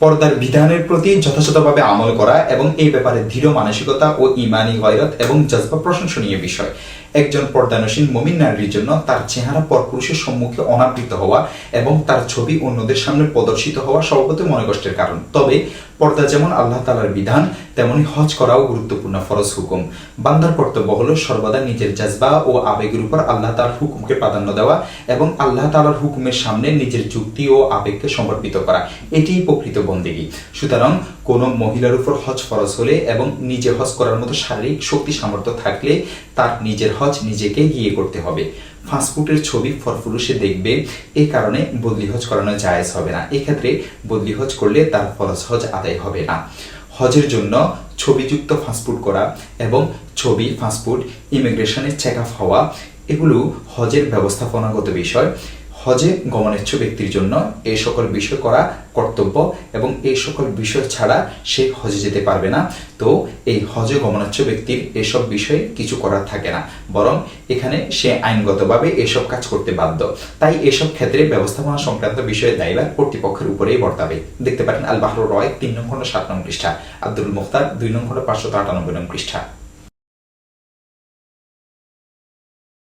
পর্দার বিধানের প্রতি যথাযথভাবে আমল করা এবং এই ব্যাপারে দৃঢ় মানসিকতা ও ইমানি গয়রত এবং জজবা প্রশংসনীয় বিষয়। একজন পর্দানসীন মমিন নারীর জন্য তার চেহারা পরপুরুষের সম্মুখে অনাবৃত হওয়া এবং তার ছবি অন্যদের সামনে প্রদর্শিত হওয়া স্বভাবতই মনে কষ্টের কারণ। তবে পর্দা যেমন আল্লাহ তালার বিধান, তেমনি হজ করাও গুরুত্বপূর্ণ ফরজ হুকুম। বান্দার কর্তব্য হলো সর্বদা নিজের জাজবা ও আবেগের উপর আল্লাহ তালার হুকুমকে প্রাধান্য দেওয়া এবং আল্লাহ তালার হুকুমের সামনে নিজের যুক্তি ও আবেগকে সমর্পিত করা। এটিই প্রকৃত বন্দেগী। সুতরাং কোনো মহিলার উপর হজ ফরজ হলে এবং নিজে হজ করার মতো শারীরিক শক্তি সামর্থ্য থাকলে তার নিজের হজ নিজেকে গিয়ে করতে হবে। ফাস্টফুডের ছবি ফরফুরুষে দেখবে, এ কারণে বদলি হজ করানো জায়েজ হবে না। এক্ষেত্রে বদলি হজ করলে তার ফরজ হজ আদায় হবে না। হজের জন্য ছবিযুক্ত ফাস্টফুড করা এবং ছবি ফাস্টফুড ইমিগ্রেশনের চেক আপ হওয়া, এগুলো হজের ব্যবস্থাপনাগত বিষয়। হজে গমনেচ্ছ ব্যক্তির জন্য এই সকল বিষয় করা কর্তব্য এবং এই সকল বিষয় ছাড়া সে হজে যেতে পারবে না। তো এই হজে গমনাচ্ছ ব্যক্তির এসব বিষয়ে কিছু করার থাকে না। বরং এখানে সে আইনগতভাবে এসব কাজ করতে বাধ্য। তাই এসব ক্ষেত্রে ব্যবস্থাপনা সংক্রান্ত বিষয়ে দায়ীবার কর্তৃপক্ষের উপরেই বর্তাবে। দেখতে পারেন আল বাহরুর রয়, তিন নং খণ্ড সাত নং পৃষ্ঠা। আব্দুল মুখতার, দুই নং খণ্ড পাঁচশো আটানব্বই নং পৃষ্ঠা।